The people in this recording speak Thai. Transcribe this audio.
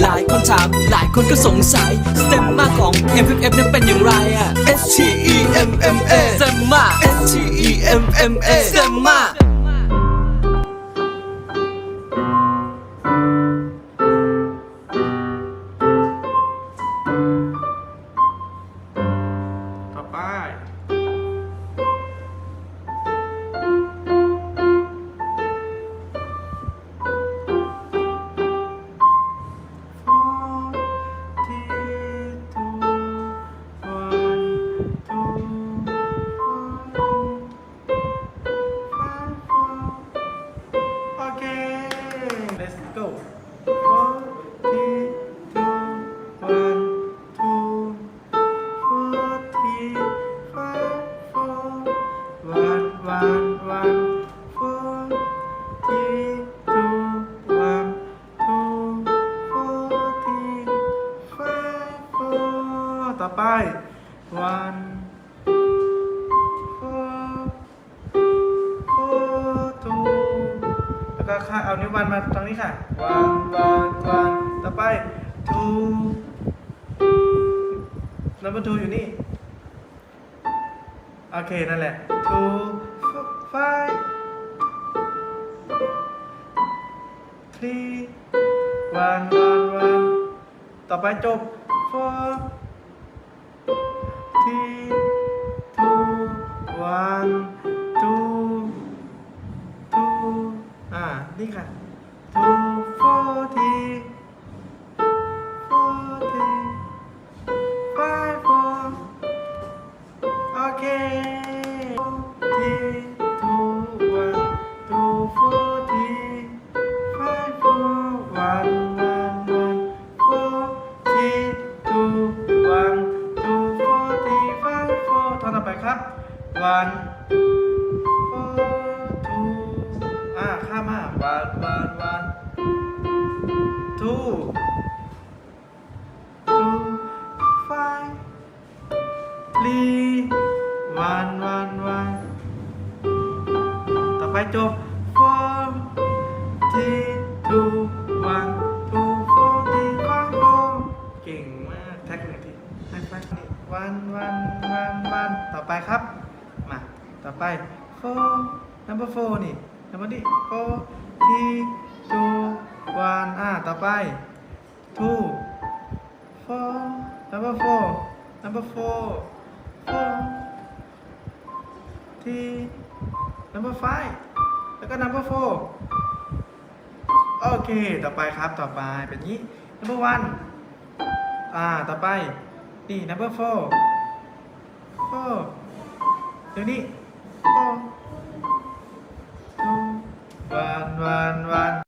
หลายคนถามหลายคนก็สงสัยสเต็มมาของ M M F นั้นเป็นอย่างไรอะ S T E M M A สเต็มมา S T E M M A สเต็มมา่อไปวันก็ค่ะเอานิ้ววันมาตรงนี้ค่ะวันวันวันต่อไปทูนับมาทูอยู่นี่โอเคนั่นแหละทูฟไฟทรีวันวันวันต่อไปจบโฟร์ three two one two two ah kan. อนต่อไปครับ one four two อ่าข้ามมา one one one two two five three one one one ต่อไปจบ four three two one two four three five four เก่งมากแท็กหนึ่งทีให้ไปวันวันวันวันต่อไปครับ มา ต่อไป four number four นี่ number นี่ four three two one อ่า ต่อไป two four number four number four four three number five แล้วก็ number four โอเค ต่อไปครับ ต่อไป เป็นนี้ number one อ่า ต่อไปนี่ number four four ตรงนี้